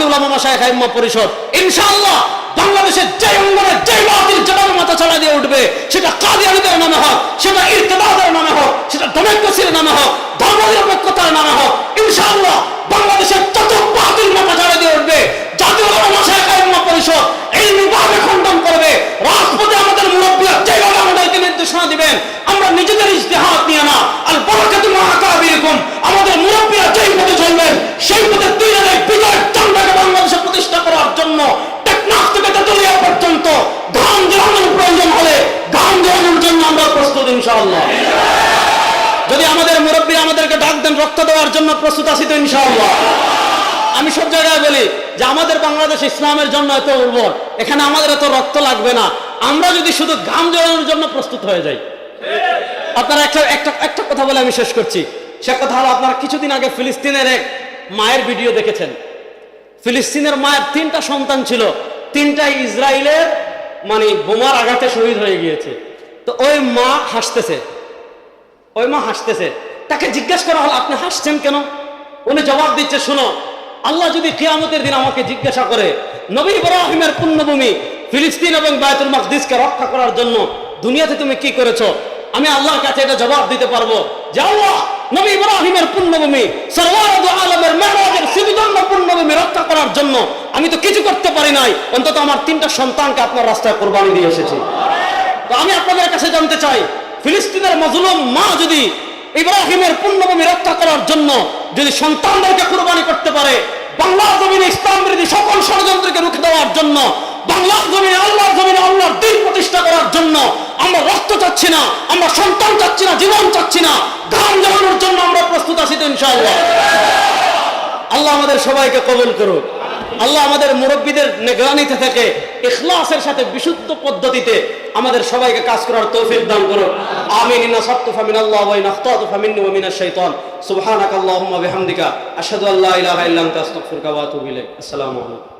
জাতীয় উলামা মাশায়েখ আইম্মা পরিষদ, ইনশাআল্লাহ বাংলাদেশের যে অঙ্গনে যে বাতিল যেভাবে মাথা চালা দিয়ে উঠবে, সেটা কাদিয়ানিদের নামে হোক, সেটা ইরতেদাদের নামে হোক, সেটা ডেমোক্রেসির নামে হোক, ধর্মনিরপেক্ষতার নামে হোক, ইনশাআল্লাহ বাংলাদেশের যত বাতিল মাথা চালা দিয়ে উঠবে, জাতীয় উলামা মাশায়েখ আইম্মা পরিষদ এই নিভাবে খণ্ডন করবে, রাজপথে আমাদের মুরব্বীরা যেভাবে আমাদেরকে নির্দেশনা দিবেন, আমরা নিজেদের ইজতেহাদ নিয়ে না যদি আমাদের মুরব্বী আমাদেরকে ডাক দেন, রক্ত দেওয়ার জন্য প্রস্তুত আছি তো ইনশাআল্লাহ। আমি সব জায়গায় বলি যে আমাদের বাংলাদেশ ইসলামের জন্য এত উর্বর, এখানে আমাদের এত রক্ত লাগবে না। আমরা যদি শুধু ঘাম জড়ানোর জন্য প্রস্তুত হয়ে যাই। আপনারা একটা একটা একটা কথা বলে আমি শেষ করছি। সে কথা হলো আপনারা কিছুদিন আগে ফিলিস্তিনের এক মায়ের ভিডিও দেখেছেন। ফিলিস্তিনের মায়ের তিনটা সন্তান ছিল। তিনটাই ইসরায়েলের মানে বোমার আঘাতে শহীদ হয়ে গিয়েছে। তো ওই মা হাসতেছে। ওই মা হাসতেছে। তাকে জিজ্ঞেস করা হলো, আপনি হাসছেন কেন? উনি জবাব দিচ্ছে, শুনো, আল্লাহ যদি কিয়ামতের দিন আমাকে জিজ্ঞাসা করে, নবী ইব্রাহিমের পুণ্যভূমি ফিলিস্তিন এবং বায়তুল মাকদিসকে রক্ষা করার জন্য দুনিয়াতে তুমি কি করেছ, আমি আল্লাহর কাছে এটা জবাব দিতে পারব যে আল্লাহ নবী ইব্রাহিমের পুণ্যভূমি সর্বারদ আলমের মেহরাজের সিবিদন্য পুণ্যভূমি রক্ষা করার জন্য আমি তো কিছু করতে পারি নাই, অন্তত আমার তিনটা সন্তানকে আপনার রাস্তায় কোরবানি দিয়ে এসেছি। তো আমি আপনাদের কাছে জানতে চাই ফিলিস্তিনের মজলুম মা যদি ইব্রাহিমের পুণ্যভূমি রক্ষা করার জন্য যদি সন্তানদেরকে কুরবানি করতে পারে, বাংলার জমিনে ইসলাম বিরোধী সকল ষড়যন্ত্রকে রুখে দেওয়ার জন্য, বাংলার জমিনে আল্লাহর জমিনে আল্লাহর দিন প্রতিষ্ঠা করার জন্য আমরা রক্ত চাচ্ছি না, আমরা সন্তান চাচ্ছি না, জীবন চাচ্ছি না ধান জমানোর জন্য আমরা প্রস্তুত আছি তো ইনশাআল্লাহ। আল্লাহ আমাদের সবাইকে কবুল করুক। আল্লাহ আমাদের মুরব্বীদের নিগরানিতে থেকে, ইখলাসের সাথে বিশুদ্ধ পদ্ধতিতে আমাদের সবাইকে কাজ করার তৌফিক দান করো আমিন, ইন্না সাত্তু ফামিন আল্লাহ ওয়া ইন আখতাতু ফামিন ওয়া মিনাশ শাইতান। সুবহানাকাল্লাহুম্মা বিহামদিকা, আশহাদু আল্লা ইলাহা ইল্লা আনতা, আস্তাগফিরুকা ওয়া আতুবু ইলাইক। আসসালামু আলাইকুম।